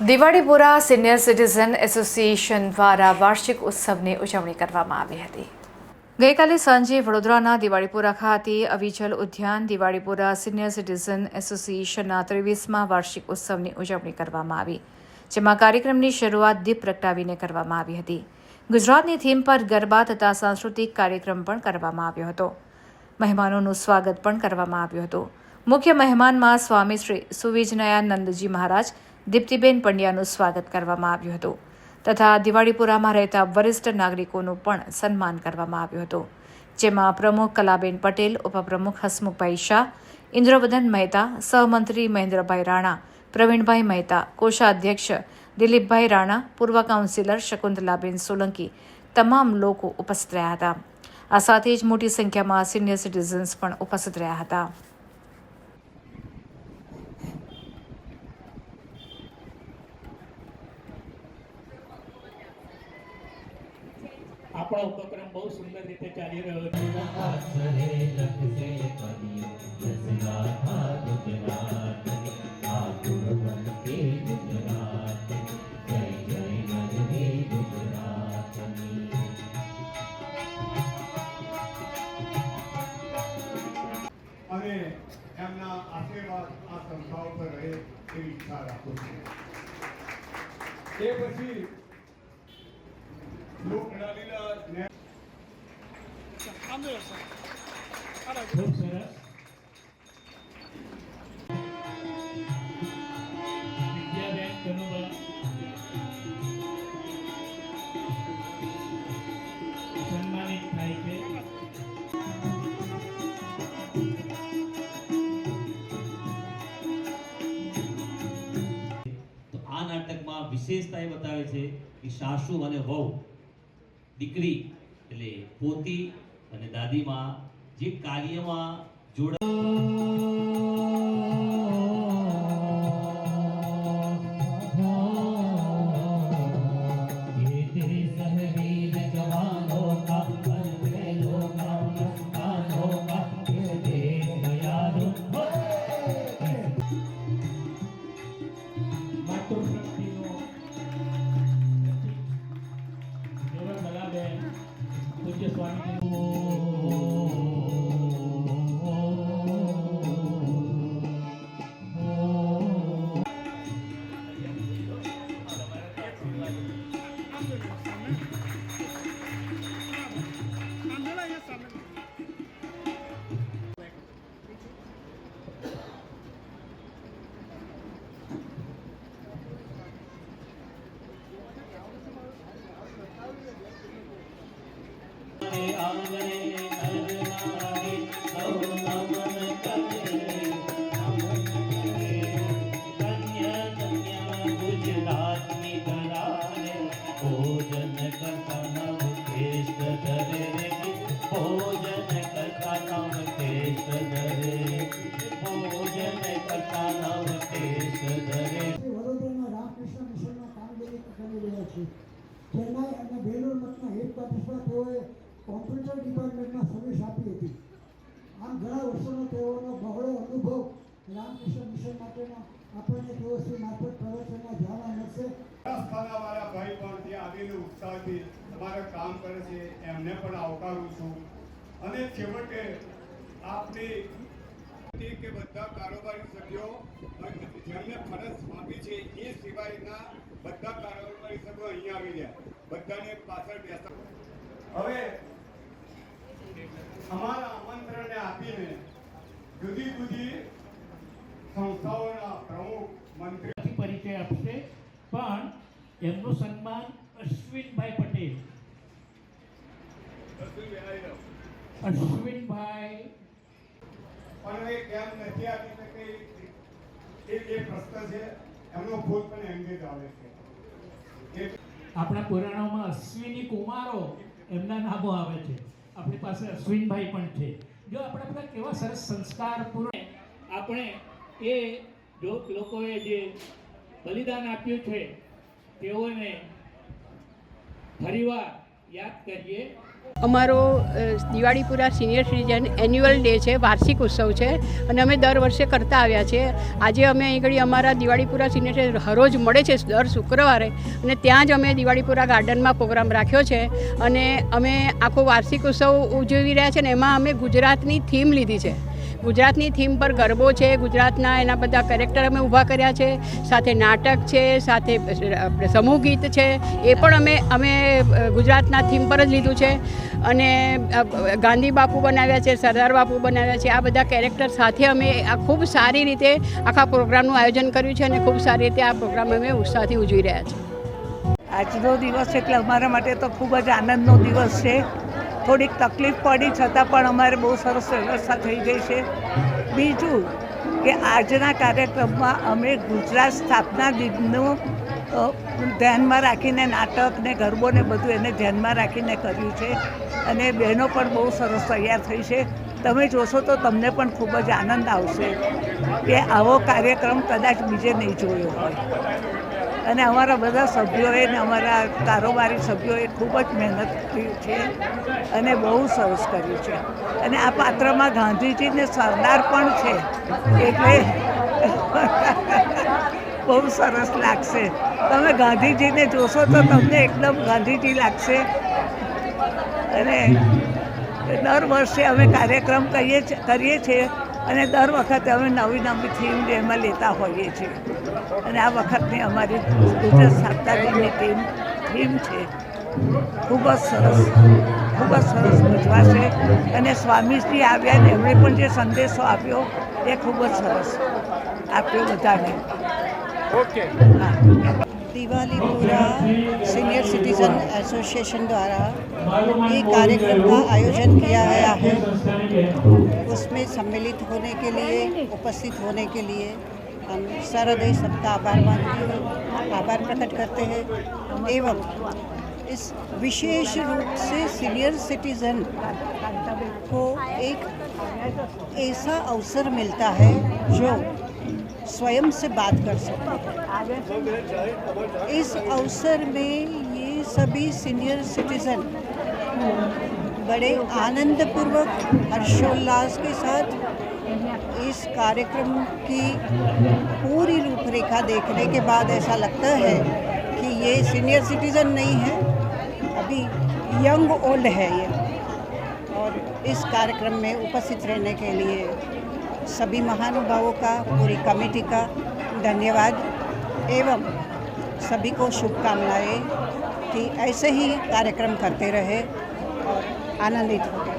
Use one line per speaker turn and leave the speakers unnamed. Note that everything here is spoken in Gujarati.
દિવાળીપુરા સિનિયર સિટીઝન એસોસિએશન દ્વારા વાર્ષિક ઉત્સવની ઉજવણી કરવામાં આવી હતી. ગઈકાલે સાંજે વડોદરાના દિવાળીપુરા ખાતે અવિચલ ઉદ્યાન, દિવાળીપુરા સિનિયર સિટીઝન એસોસિએશનના ત્રેવીસમાં વાર્ષિક ઉત્સવની ઉજવણી કરવામાં આવી, જેમાં કાર્યક્રમની શરૂઆત દીપ પ્રગટાવીને કરવામાં આવી હતી. ગુજરાતની થીમ પર ગરબા તથા સાંસ્કૃતિક કાર્યક્રમ પણ કરવામાં આવ્યો હતો. મહેમાનોનું સ્વાગત પણ કરવામાં આવ્યું હતું. મુખ્ય મહેમાનમાં સ્વામી શ્રી સુવિજનયાનંદજી મહારાજ દીપ્તિબેન પંડ્યાનું સ્વાગત કરવામાં આવ્યું હતું તથા દિવાળીપુરામાં રહેતા વરિષ્ઠ નાગરિકોનું પણ સન્માન કરવામાં આવ્યું હતું. જેમાં પ્રમુખ કલાબેન પટેલ, ઉપપ્રમુખ હસમુખભાઈ શાહ, ઇન્દ્રવદન મહેતા, સહમંત્રી મહેન્દ્રભાઈ રાણા, પ્રવીણભાઈ મહેતા, કોષાધ્યક્ષ દિલીપભાઈ રાણા, પૂર્વ કાઉન્સિલર શકુંતલાબેન સોલંકી તમામ લોકો ઉપસ્થિત રહ્યા હતા. આ સાથે જ મોટી સંખ્યામાં સિનિયર સિટીઝન્સ પણ ઉપસ્થિત રહ્યા હતા.
આપણો ઉપક્રમ બહુ સુંદર રીતે ચાલી રહ્યો છે.
અને એમના આશીર્વાદ આ સંસ્થાઓ પર રહે એવી ઈચ્છા રાખું છું. એ પછી
ખૂબ સરસ વિદ્યાબેન કનુબા સન્માનિત થાય છે
આ નાટકમાં વિશેષતા એ બતાવે છે કે સાસુ અને વહુ દીકરી એટલે પોતી અને દાદીમાં જે કાર્યમાં જોડા
અને બેલોર મઠના હેડ ઓફિસમાં તેઓએ કોમ્પ્યુટર ડિપાર્ટમેન્ટમાં સર્વિસ આપી હતી. આમ ઘણા વર્ષોનો તેઓનો બહોળો અનુભવ રામકૃષ્ણ મિશન માટેનો આપણને તેઓ શ્રી મારફત પ્રવચનમાં જાણવા મળશે.
વાળા ભાઈ પણ ત્યાં આવીને ઉત્સાહથી તમારા કામ કરે છે, એમને પણ આવકારું છું. અને છેવટે આપની કે બધા કારોબારી સભ્યો, જેમને ફરજ આપી છે, એ સિવાયના બધા કારોબારી સભ્યો અહીંયા આવી ગયા. બધાને પાછળ બેસતા. હવે અમારા આમંત્રણને આપીને જુદી જુદી સંસ્થાઓના પ્રમુખ મંત્રી
પરિચય આપશે પણ એમનું સન્માન અશ્વિનભાઈ પટેલ. અશ્વિનભાઈ.
પણ એ કેમ નથી આપી શકે? એ જે પ્રશ્ન છે. એમનો ભૂત પણ એમ જ આવે છે.
આપણા પુરાણોમાં અશ્વિની કુમારો એમના નામો આવે છે. આપણી પાસે અશ્વિનભાઈ પણ છે. જો આપણે બધા કેવા સરસ સંસ્કાર પૂર્ણ આપણે એ લોકોએ જે બલિદાન આપ્યું છે, તેઓને ફરીવાર
અમારો Diwalipura senior citizen annual day છે, વાર્ષિક ઉત્સવ છે, અને અમે દર વર્ષે કરતા આવ્યા છીએ. આજે અમે અહીં આગળ અમારા દિવાળીપુરા સિનિયર હરોજ મળે છે દર શુક્રવારે, અને ત્યાં જ અમે દિવાળીપુરા ગાર્ડનમાં પ્રોગ્રામ રાખ્યો છે. અને અમે આખો વાર્ષિક ઉત્સવ ઉજવી રહ્યા છે અને એમાં અમે ગુજરાતની થીમ લીધી છે. ગુજરાતની થીમ પર ગરબો છે, ગુજરાતના એના બધા કેરેક્ટર અમે ઊભા કર્યા છે, સાથે નાટક છે, સાથે સમૂહ ગીત છે, એ પણ અમે અમે ગુજરાતના થીમ પર જ લીધું છે. અને ગાંધી બાપુ બનાવ્યા છે, સરદાર બાપુ બનાવ્યા છે, આ બધા કેરેક્ટર સાથે અમે આ ખૂબ સારી રીતે આખા પ્રોગ્રામનું આયોજન કર્યું છે અને ખૂબ સારી રીતે આ પ્રોગ્રામ અમે ઉત્સાહથી ઉજવી રહ્યા છીએ
આજનો દિવસ એટલે અમારા માટે તો ખૂબ જ આનંદનો દિવસ છે. થોડીક તકલીફ પડી, છતાં પણ અમારે બહુ સરસ વ્યવસ્થા થઈ ગઈ છે. બીજું કે આજના કાર્યક્રમમાં અમે ગુજરાત સ્થાપના દિનનું ધ્યાનમાં રાખીને નાટક ને ગરબો ને બધું એને ધ્યાનમાં રાખીને કર્યું છે. અને બહેનો પણ બહુ સરસ તૈયાર થઈ છે. તમે જોશો તો તમને પણ ખૂબ જ આનંદ આવશે કે આવો કાર્યક્રમ કદાચ બીજે નહીં જોયો હોય. અને અમારા બધા સભ્યોએ ને અમારા કારોબારી સભ્યોએ ખૂબ જ મહેનત કરી છે અને બહુ સરસ કર્યું છે. અને આ પાત્રમાં ગાંધીજીને સરદાર પણ છે. એટલે બહુ સરસ લાગશે. તમે ગાંધીજીને જોશો તો તમને એકદમ ગાંધીજી લાગશે. અને દર વર્ષે અમે કાર્યક્રમ કરીએ કરીએ છીએ. અને દર વખતે અમે નવી નવી થીમ એમાં લેતા હોઈએ છીએ. અને આ વખતની અમારી ગુજરાત સાપ્તાહિકની ટીમ થીમ છે. ખૂબ જ સરસ ખૂબ જ સરસ ભજવાશે અને સ્વામીજી આવ્યા ને એમણે પણ જે સંદેશો આપ્યો એ ખૂબ જ સરસ આપ્યો બધાને. હા.
दिवालीपुरा सीनियर सिटीजन एसोसिएशन द्वारा एक कार्यक्रम का आयोजन किया गया है। उसमें सम्मिलित होने के लिए, उपस्थित होने के लिए हम सरहृदय सबका आभार मानते हैं, आभार प्रकट करते हैं एवं इस विशेष रूप से सीनियर सिटीजन को एक ऐसा अवसर मिलता है जो स्वयं से बात कर सकते इस अवसर में ये सभी सीनियर सिटीजन बड़े आनंदपूर्वक, हर्षोल्लास के साथ इस कार्यक्रम की पूरी रूपरेखा देखने के बाद ऐसा लगता है कि ये सीनियर सिटीजन नहीं है, अभी यंग ओल्ड है ये। और इस कार्यक्रम में उपस्थित रहने के लिए सभी महानुभावों का, पूरी कमेटी का धन्यवाद एवं सभी को शुभकामनाएँ कि ऐसे ही कार्यक्रम करते रहे और आनंदित होते